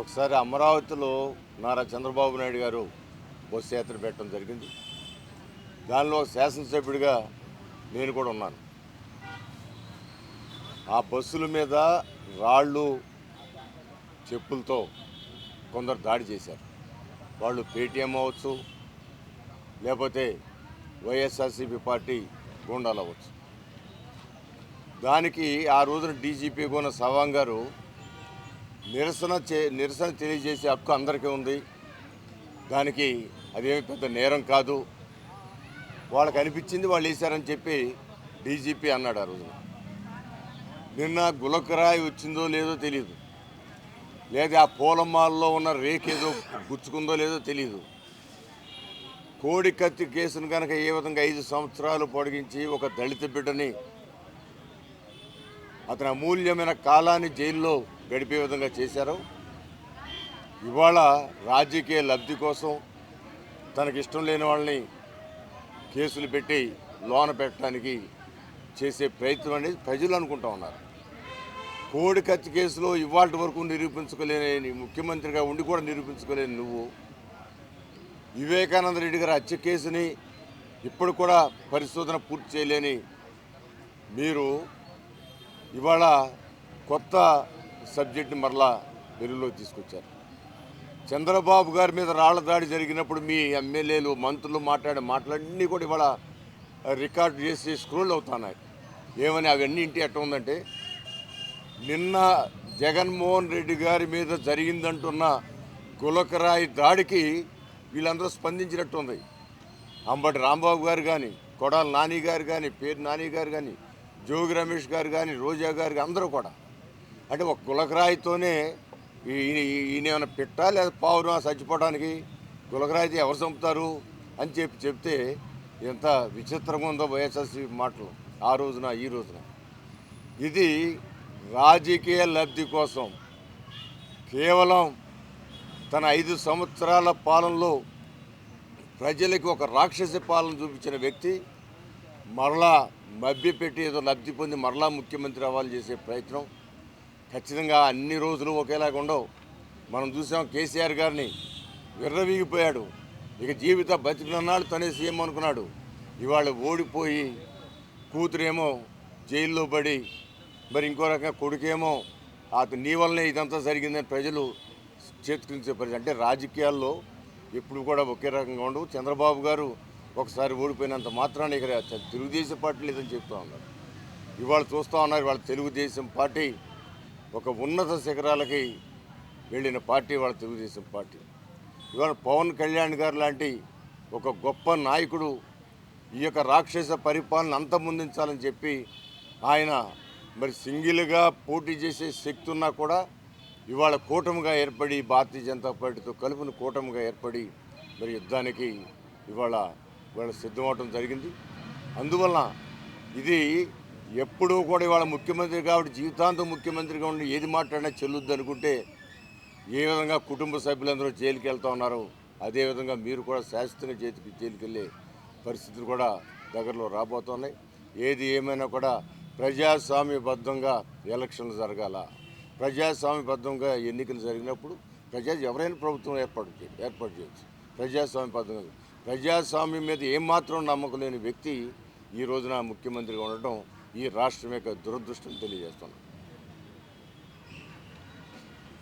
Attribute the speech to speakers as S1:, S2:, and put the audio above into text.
S1: ఒకసారి అమరావతిలో నారా చంద్రబాబు నాయుడు గారు బస్సు యాత్ర పెట్టడం జరిగింది. దానిలో శాసనసభ్యుడిగా నేను కూడా ఉన్నాను. ఆ బస్సుల మీద రాళ్ళు చెప్పులతో కొందరు దాడి చేశారు. వాళ్ళు పేటీఎం అవ్వచ్చు లేకపోతే వైఎస్ఆర్సీపీ పార్టీ గూండాలు అవ్వచ్చు. దానికి ఆ రోజున డీజీపీ కొన్న సవాంగ్ గారు నిరసన చే నిరసన తెలియజేసే హక్కు అందరికీ ఉంది. దానికి అదేమి పెద్ద నేరం కాదు. వాళ్ళకి అనిపించింది వాళ్ళు వేశారని చెప్పి డీజీపీ అన్నాడు ఆ రోజున. నిన్న గులకరాయి వచ్చిందో లేదో తెలియదు లేదా ఆ పూలమాల్లో ఉన్న రేక్ ఏదో గుచ్చుకుందో లేదో తెలియదు కోడి కత్తి కేసును కనుక ఏ విధంగా ఐదు సంవత్సరాలు పొడిగించి ఒక దళిత బిడ్డని అతని అమూల్యమైన కాలాన్ని జైల్లో గడిపే విధంగా చేశారు. ఇవాళ రాజకీయ లబ్ధి కోసం తనకిష్టం లేని వాళ్ళని కేసులు పెట్టి లోన పెట్టడానికి చేసే ప్రయత్నం అనేది ప్రజలు అనుకుంటా ఉన్నారు. కోడి ఖర్చు కేసులో ఇవాళ వరకు నిరూపించుకోలేని ముఖ్యమంత్రిగా ఉండి కూడా నిరూపించుకోలేని నువ్వు. వివేకానంద రెడ్డి గారి హత్య కేసుని ఇప్పుడు కూడా పరిశోధన పూర్తి చేయలేని మీరు ఇవాళ కొత్త సబ్జెక్ట్ని మరలా వెలుగులోకి తీసుకొచ్చారు. చంద్రబాబు గారి మీద రాళ్ళ దాడి జరిగినప్పుడు మీ ఎమ్మెల్యేలు మంత్రులు మాట్లాడే మాటలన్నీ కూడా ఇవాళ రికార్డు చేసి స్క్రోల్ అవుతున్నాయి. ఏమని అవన్నీ ఇంటి ఎట్ట ఉందంటే నిన్న జగన్మోహన్ రెడ్డి గారి మీద జరిగిందంటున్న గులకరాయి దాడికి వీళ్ళందరూ స్పందించినట్టు ఉంది. అంబటి రాంబాబు గారు కానీ కొడాల నాని గారు కానీ పేరు నాని గారు కానీ జోగి రమేష్ గారు కానీ రోజా గారు అందరూ కూడా అంటే ఒక గులకరాయితోనే ఈయన ఏమైనా పెట్టా లేదా పావురం చచ్చిపోవడానికి గులకరాయితే ఎవరు చంపుతారు అని చెప్పి చెప్తే ఎంత విచిత్రంగా ఉందో వైఎస్ఆర్సీ మాటలు ఆ రోజున ఈ రోజున. ఇది రాజకీయ లబ్ధి కోసం కేవలం తన ఐదు సంవత్సరాల పాలనలో ప్రజలకు ఒక రాక్షస పాలన చూపించిన వ్యక్తి మరలా మభ్యపెట్టి ఏదో లబ్ధి పొంది మరలా ముఖ్యమంత్రి అవ్వాలి చేసే ప్రయత్నం ఖచ్చితంగా అన్ని రోజులు ఒకేలాగా ఉండవు. మనం చూసాం కేసీఆర్ గారిని విర్రవీగిపోయాడు. ఇక జీవిత బతికినన్నాడు తనే సీఎం అనుకున్నాడు. ఇవాళ ఓడిపోయి కూతురేమో జైల్లో పడి మరి ఇంకో రకంగా కొడుకేమో అతను నీ వల్లనే ఇదంతా జరిగిందని ప్రజలు చేతుకునే పరిస్థితి. అంటే రాజకీయాల్లో ఎప్పుడు కూడా ఒకే రకంగా ఉండవు. చంద్రబాబు గారు ఒకసారి ఓడిపోయినంత మాత్రాన్ని ఇక్కడ తెలుగుదేశం పార్టీ లేదని చెప్తా ఉన్నారు. ఇవాళ చూస్తూ ఉన్నారు వాళ్ళ తెలుగుదేశం పార్టీ ఒక ఉన్నత శిఖరాలకి వెళ్ళిన పార్టీ వాళ్ళ తెలుగుదేశం పార్టీ. ఇవాళ పవన్ కళ్యాణ్ గారు లాంటి ఒక గొప్ప నాయకుడు ఈ యొక్క రాక్షస పరిపాలన అంతమొందించాలని చెప్పి ఆయన మరి సింగిల్గా పోటీ చేసే శక్తి ఉన్నా కూడా ఇవాళ కూటమిగా ఏర్పడి భారతీయ జనతా పార్టీతో కలుపుని కూటమిగా ఏర్పడి మరి యుద్ధానికి ఇవాళ ఇవాళ సిద్ధమవటం జరిగింది. అందువలన ఇది ఎప్పుడూ కూడా ఇవాళ ముఖ్యమంత్రి కాబట్టి జీవితాంతం ముఖ్యమంత్రిగా ఉండి ఏది మాట్లాడినా చెల్లుద్ది అనుకుంటే ఏ విధంగా కుటుంబ సభ్యులందరూ జైలుకి వెళ్తూ ఉన్నారో అదేవిధంగా మీరు కూడా శాశ్వతంగా చేతికి జైలుకెళ్ళే పరిస్థితులు కూడా దగ్గరలో రాబోతున్నాయి. ఏది ఏమైనా కూడా ప్రజాస్వామ్యబద్ధంగా ఎలక్షన్లు జరగాల. ప్రజాస్వామ్యబద్ధంగా ఎన్నికలు జరిగినప్పుడు ప్రజా ఎవరైనా ప్రభుత్వం ఏర్పాటు ఏర్పాటు చేయొచ్చు. ప్రజాస్వామ్యబద్ధంగా ప్రజాస్వామ్యం మీద ఏమాత్రం నమ్మకం లేని వ్యక్తి ఈ రోజున ముఖ్యమంత్రిగా ఉండటం ఈ రాష్ట్రం యొక్క దురదృష్టం తెలియజేస్తున్నాను